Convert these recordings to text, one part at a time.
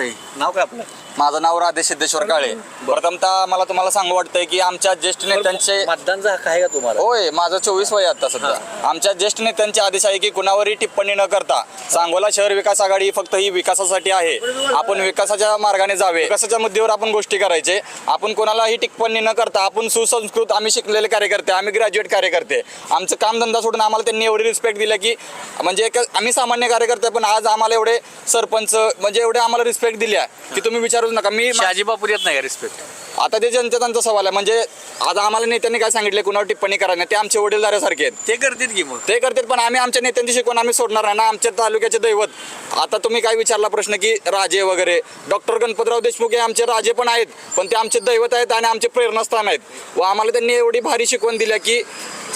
वाटतंय नाव काय आपलं माझं नाव राधे सिद्धेश्वर काळे. प्रथमतः मला तुम्हाला सांगू वाटतंय की आमच्या ज्येष्ठ नेत्यांचे मतदानचा हक्क आहे का तुम्हाला? होय माझं चोवीस वय आहे आता सध्या. आमच्या ज्येष्ठ नेत्यांचे आदेश आहे की कुणावरही टिप्पणी न करता सांगोला शहर विकास आघाडी फक्त ही विकासासाठी आहे. आपण विकासाच्या मार्गाने जावे. विकासाच्या मुद्द्यावर आपण गोष्टी करायचे. आपण कोणालाही टिप्पणी न करता आपण सुसंस्कृत आम्ही शिकलेले कार्यकर्ते आम्ही ग्रॅज्युएट कार्यकर्ते. आमचं कामधंदा सोडून आम्हाला त्यांनी एवढी रिस्पेक्ट दिली की म्हणजे एक आम्ही सामान्य कार्यकर्ते पण आज आम्हाला एवढे सरपंच म्हणजे एवढे आम्हाला रिस्पेक्ट दिल्या की तुम्ही विचारूच नका. मी शहाजी बापूर येत नाही रिस्पेक्ट आता ते जनते त्यांचा सवाल आहे. म्हणजे आता आम्हाला नेत्यांनी काय सांगितले कुणावर टिप्पणी करा नाही. ते आमचे वडीलधाऱ्यासारखे आहेत. ते करतील की मग? ते करतात पण आम्ही आमच्या नेत्यांची शिकवण आम्ही सोडणार नाही. ना आमच्या तालुक्याचे दैवत आता तुम्ही काय विचारला प्रश्न की राजे वगैरे डॉक्टर गणपतराव देशमुख हे आमचे राजे पण आहेत पण ते आमचे दैवत आहेत आणि आमचे प्रेरणास्थान आहेत. व आम्हाला त्यांनी एवढी भारी शिकवण दिल्या की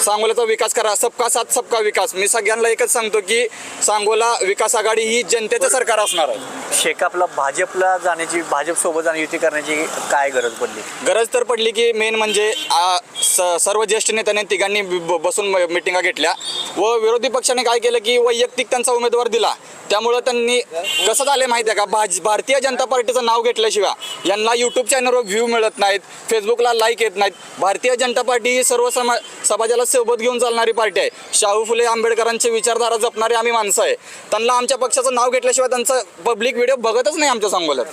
सांगोल्याचा विकास करा सबका साथ सबका विकास. मी सगळ्यांना एकच सांगतो की सांगोला विकास आघाडी ही जनतेचं सरकार असणार आहे. शेकापला भाजपला जाण्याची भाजप सोबत जाणे युती करण्याची काय गरज पडली? गरज तर पडली की मेन म्हणजे आ, स- सर्व ज्येष्ठ नेत्यांनी तिघांनी ब- बसून म- मिटिंगा घेतल्या. व विरोधी पक्षाने काय केलं की वैयक्तिक त्यांचा उमेदवार दिला. त्यामुळं त्यांनी कसं झालं माहिती आहे का? भाज भारतीय जनता पार्टीचं नाव घेतल्याशिवाय यांना यूट्यूब चॅनलवर व्ह्यू मिळत नाहीत फेसबुकला लाईक येत नाहीत. भारतीय जनता पार्टी ही सर्व समा समाजाला सोबत घेऊन चालणारी पार्टी आहे. शाहू फुले आंबेडकरांची विचारधारा जपणारी आम्ही माणसं आहे. त्यांना आमच्या पक्षाचं नाव घेतल्याशिवाय त्यांचं पब्लिक व्हिडिओ बघतच नाही आमच्या सांगोल्यात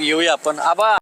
येऊया आपण. आबा!